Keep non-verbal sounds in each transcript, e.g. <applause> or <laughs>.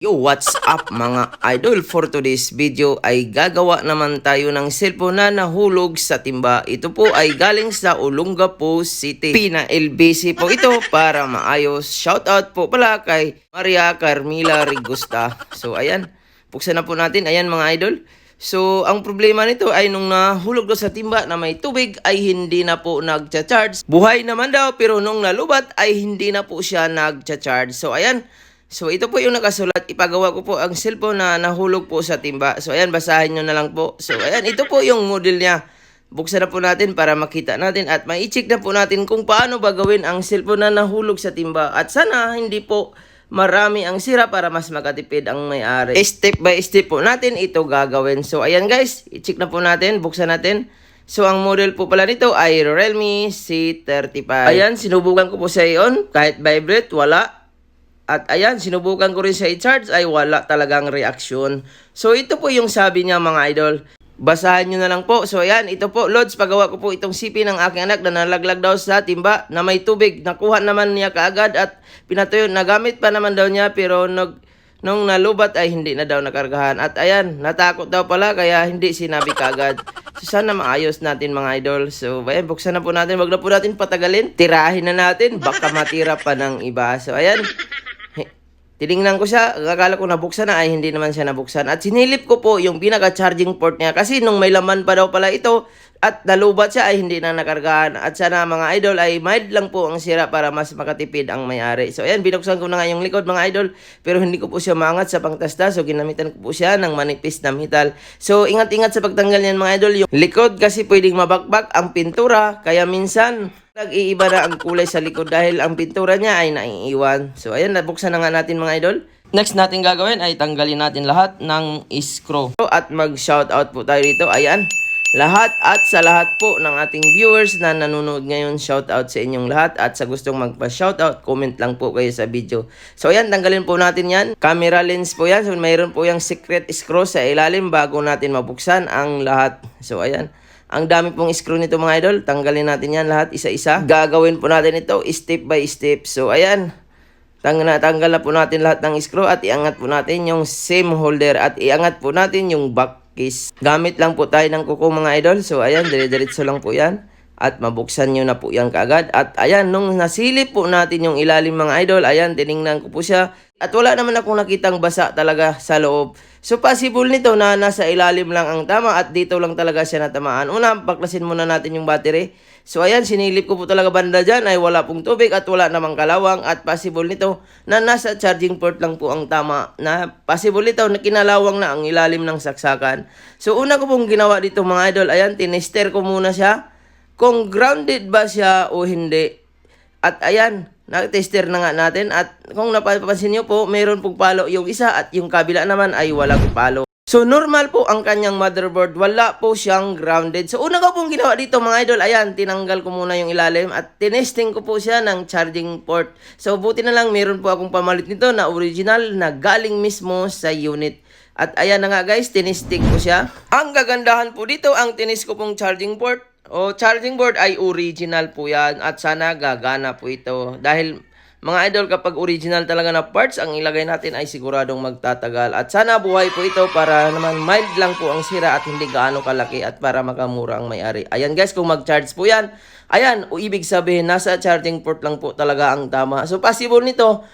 Yo, what's up <laughs> mga idol? For today's video ay gagawa naman tayo ng cellphone na nahulog sa timba. Ito po ay galing sa Olongapo City. Pina LBC po ito para maayos. Shoutout po pala kay Maria Carmila Rigusta. So ayan, buksan na po natin. Ayan mga idol. So, ang problema nito ay nung nahulog daw sa timba na may tubig ay hindi na po nagcha-charge. Buhay naman daw pero nung nalubat ay hindi na po siya nagcha-charge. So, ayan. So, ito po yung nakasulat. Ipagawa ko po ang cellphone na nahulog po sa timba. So, ayan. Basahin nyo na lang po. So, ayan. Ito po yung model niya. Buksan na po natin para makita natin at mai-check na po natin kung paano ba gawin ang cellphone na nahulog sa timba. At sana hindi po marami ang sira para mas makatipid ang may-ari. Step by step po natin ito gagawin. So, ayan guys, i-check na po natin, buksan natin. So, ang model po pala nito ay Realme C35. Ayan, sinubukan ko po sa iyon. Kahit vibrate, wala. At ayan, sinubukan ko rin siya i-charge ay wala talagang reaksyon. So, ito po yung sabi niya mga idol. Basahan nyo na lang po. So, ayan, ito po, Lods, pagawa ko po itong sipi ng aking anak na nalaglag daw sa timba na may tubig. Nakuha naman niya kaagad at pinatuyo. Nagamit pa naman daw niya pero nag, nung nalubat ay hindi na daw nakargahan. At ayan, natakot daw pala kaya hindi sinabi kaagad. So, sana maayos natin mga idol. So, ayan, buksan na po natin. Wag na po natin patagalin. Tirahin na natin. Baka matira pa ng iba. So, ayan. Tiningnan ko siya, akala ko nabuksan na ay hindi naman siya nabuksan. At sinilip ko po yung pinaka-charging port niya kasi nung may laman pa daw pala ito at nalubat siya ay hindi na nakargahan. At sana mga idol ay mild lang po ang sira para mas makatipid ang may-ari. So ayan, binuksan ko na nga yung likod mga idol pero hindi ko po siya maangat sa pangtasda so ginamitan ko po siya ng manipis na metal. So ingat-ingat sa pagtanggal niyan mga idol. Yung likod kasi pwedeng mabakbak ang pintura kaya minsan nag-iiba na ang kulay sa likod dahil ang pintura niya ay naiiwan. So, ayan, nabuksan na nga natin mga idol. Next natin gagawin ay tanggalin natin lahat ng screw. At mag-shoutout po tayo dito. Ayan, lahat at sa lahat po ng ating viewers na nanonood ngayon, shoutout sa inyong lahat. At sa gustong magpa-shoutout, comment lang po kayo sa video. So, ayan, tanggalin po natin yan. Camera lens po yan. So, mayroon po yung secret screw sa ilalim bago natin mabuksan ang lahat. So, ayan. Ang dami pong screw nito mga idol. Tanggalin natin yan lahat isa-isa. Gagawin po natin ito step by step. So ayan. Tanggal na, tanggal na po natin lahat ng screw at iangat po natin yung SIM holder at iangat po natin yung back case. Gamit lang po tayo ng kuko mga idol. So ayan, dire-diretso lang po yan. At mabuksan nyo na po yan kaagad. At ayan, nung nasilip po natin yung ilalim mga idol, ayan, tiningnan ko po siya. At wala naman akong nakitang basa talaga sa loob. So possible nito na nasa ilalim lang ang tama at dito lang talaga siya natamaan. Una, baklasin muna natin yung battery. So ayan, sinilip ko po talaga banda dyan ay wala pong tubig at wala namang kalawang at possible nito na nasa charging port lang po ang tama. Na possible nito na kinalawang na ang ilalim ng saksakan. So una ko pong ginawa dito mga idol, ayan, tinester ko muna siya kung grounded ba siya o hindi. At ayan, na-tester na nga natin at kung napapansin nyo po, meron pong palo yung isa at yung kabila naman ay walang palo. So normal po ang kanyang motherboard, wala po siyang grounded. So una ko pong ginawa dito mga idol, ayan, tinanggal ko muna yung ilalim at tinesting ko po siya ng charging port. So buti na lang meron po akong pamalit nito na original na galing mismo sa unit. At ayan na nga guys, tinesting ko siya. Ang gagandahan po dito, ang tinis ko pong charging port o charging board ay original po yan at sana gagana po ito. Dahil mga idol kapag original talaga na parts ang ilagay natin ay siguradong magtatagal. At sana buhay po ito para naman mild lang po ang sira at hindi gaano kalaki at para makamura ang may-ari. Ayan guys, kung mag-charge po yan, ayan, o ibig sabihin nasa charging port lang po talaga ang tama. So possible nito,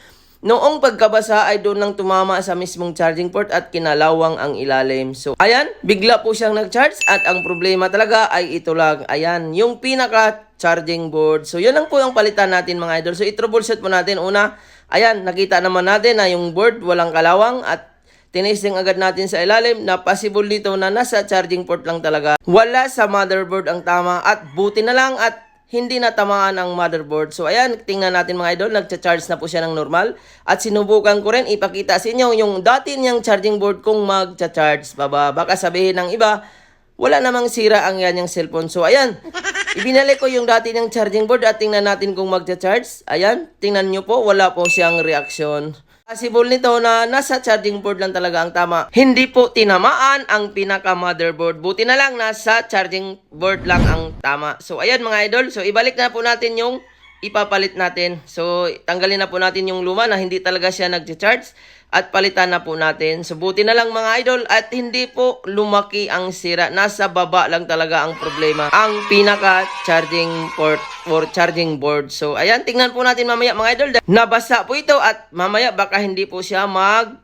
Noong pagkabasa ay doon nang tumama sa mismong charging port at kinalawang ang ilalim. So, ayan, bigla po siyang nag-charge at ang problema talaga ay ito lang. Ayan, yung pinaka charging board. So, yun lang po yung palitan natin mga idol. So, i-troubleshoot po natin. Una, ayan, nakita naman natin na yung board walang kalawang at tinesting agad natin sa ilalim na possible dito na nasa charging port lang talaga. Wala sa motherboard ang tama at buti na lang at hindi natamaan ang motherboard. So ayan, tingnan natin mga idol, nagcha-charge na po siya ng normal. At sinubukan ko rin ipakita sa inyo yung dati niyang charging board kung magcha-charge pa ba. Baka sabihin ng iba, wala namang sira ang yan yung cellphone. So ayan, <laughs> ibinalik ko yung dati niyang charging board at tingnan natin kung magcha-charge. Ayan, tingnan nyo po, wala po siyang reaksyon. Possible nito na nasa charging board lang talaga ang tama. Hindi po tinamaan ang pinaka motherboard. Buti na lang nasa charging board lang ang tama. So ayan mga idol, so ibalik na po natin yung ipapalit natin. So tanggalin na po natin yung luma na hindi talaga siya nag-charge. at palitan na po natin. So buti na lang mga idol at hindi po lumaki ang sira. Nasa baba lang talaga ang problema. Ang pinaka charging port or charging board. So ayan, tingnan po natin mamaya mga idol. Nabasa po ito at mamaya baka hindi po siya mag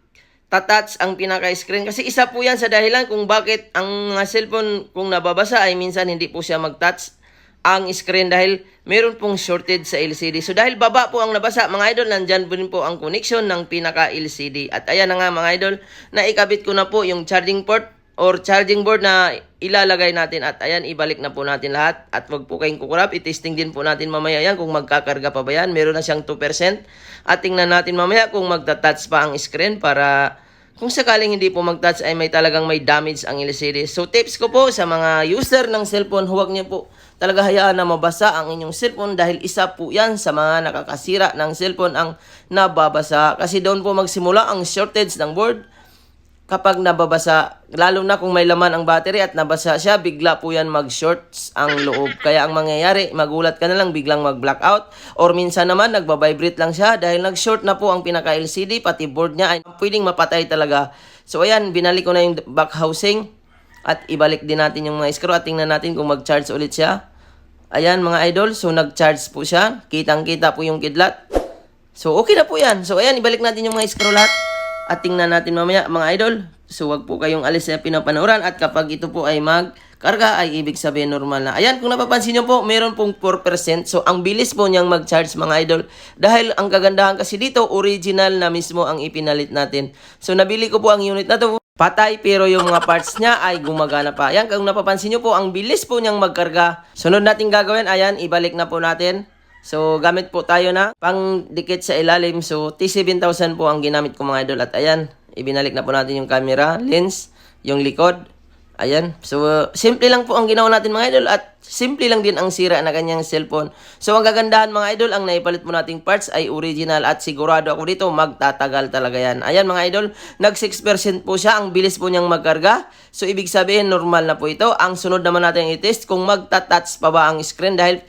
tatouch ang pinaka-screen. Kasi isa po yan sa dahilan kung bakit ang cellphone kung nababasa ay minsan hindi po siya mag-touch ang screen dahil meron pong shorted sa LCD. So dahil baba po ang nabasa mga idol, nandyan po rin po ang connection ng pinaka-LCD. At ayan na nga mga idol, naikabit ko na po yung charging port or charging board na ilalagay natin at ayan ibalik na po natin lahat at wag po kayong kukurap i-testing din po natin mamaya yan kung magkakarga pa ba yan meron na siyang 2% at tingnan natin mamaya kung magta-touch pa ang screen para kung sakaling hindi po mag-touch ay may talagang may damage ang LCD. So tips ko po sa mga user ng cellphone, huwag niyo po talaga hayaan na mabasa ang inyong cellphone dahil isa po yan sa mga nakakasira ng cellphone ang nababasa. Kasi doon po magsimula ang shortage ng board kapag nababasa, lalo na kung may laman ang battery at nabasa siya, bigla po yan mag-shorts ang loob. Kaya ang mangyayari, magulat ka na lang, biglang mag-blackout. Or minsan naman, nagbabibrate lang siya dahil nag-short na po ang pinaka-LCD, pati board niya ay pwedeng mapatay talaga. So ayan, binalik ko na yung back housing at ibalik din natin yung mga screw at tingnan natin kung mag-charge ulit siya. Ayan mga idol, so nag-charge po siya. Kitang-kita po yung kidlat. So okay na po yan. So ayan, ibalik natin yung mga screw lahat. At tingnan natin mamaya mga idol. So wag po kayong alis sa pinapanooran at kapag ito po ay magkarga ay ibig sabihin normal na. Ayan, kung napapansin nyo po, meron pong 4%. So ang bilis po niyang mag-charge mga idol. Dahil ang kagandahan kasi dito, original na mismo ang ipinalit natin. So nabili ko po ang unit na to. Patay pero yung mga parts niya ay gumagana pa. Ayan, kung napapansin nyo po, ang bilis po niyang magkarga. Sunod natin gagawin, ayan, ibalik na po natin. So, gamit po tayo na pang dikit sa ilalim. So, T7000 po ang ginamit ko mga idol. At ayan, ibinalik na po natin yung camera, lens, yung likod. Ayan. So, simple lang po ang ginawa natin mga idol. At simple lang din ang sira na kanyang cellphone. So, ang kagandahan mga idol, ang naipalit mo nating parts ay original. At sigurado ako dito, magtatagal talaga yan. Ayan mga idol, nag 6% po siya. Ang bilis po niyang magkarga. So, ibig sabihin, normal na po ito. Ang sunod naman natin i-test kung magta-touch pa ba ang screen dahil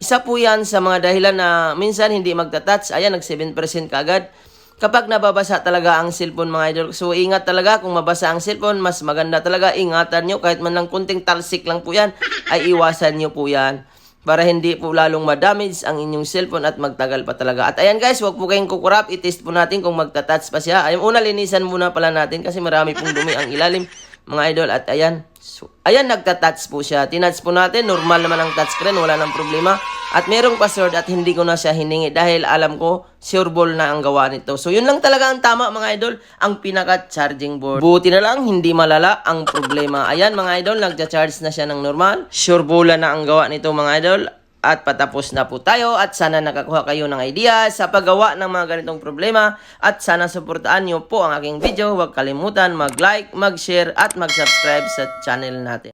isa po yan sa mga dahilan na minsan hindi magta-touch. Ayan, nag 7% kagad. Kapag nababasa talaga ang cellphone mga idol. So, ingat talaga kung mabasa ang cellphone. Mas maganda talaga. Ingatan nyo. Kahit man lang kunting talsik lang po yan, ay iwasan nyo po yan. Para hindi po lalong ma-damage ang inyong cellphone at magtagal pa talaga. At ayan guys, huwag po kayong kukurap. I-test po natin kung magta-touch pa siya. Ayun, una linisan muna pala natin kasi marami pong dumi ang ilalim mga idol. At ayan, so, ayan nagta-touch po siya. Tinouch po natin, normal naman ang touchscreen, wala nang problema. At merong password at hindi ko na siya hiningi dahil alam ko, sure ball na ang gawa nito. So yun lang talaga ang tama mga idol, ang pinaka-charging board. Buti na lang, hindi malala ang problema. Ayan mga idol, nagja-charge na siya ng normal. Sure ball na ang gawa nito mga idol. At patapos na po tayo at sana nakakuha kayo ng idea sa paggawa ng mga ganitong problema at sana suportaan nyo po ang aking video. Huwag kalimutan mag-like, mag-share at mag-subscribe sa channel natin.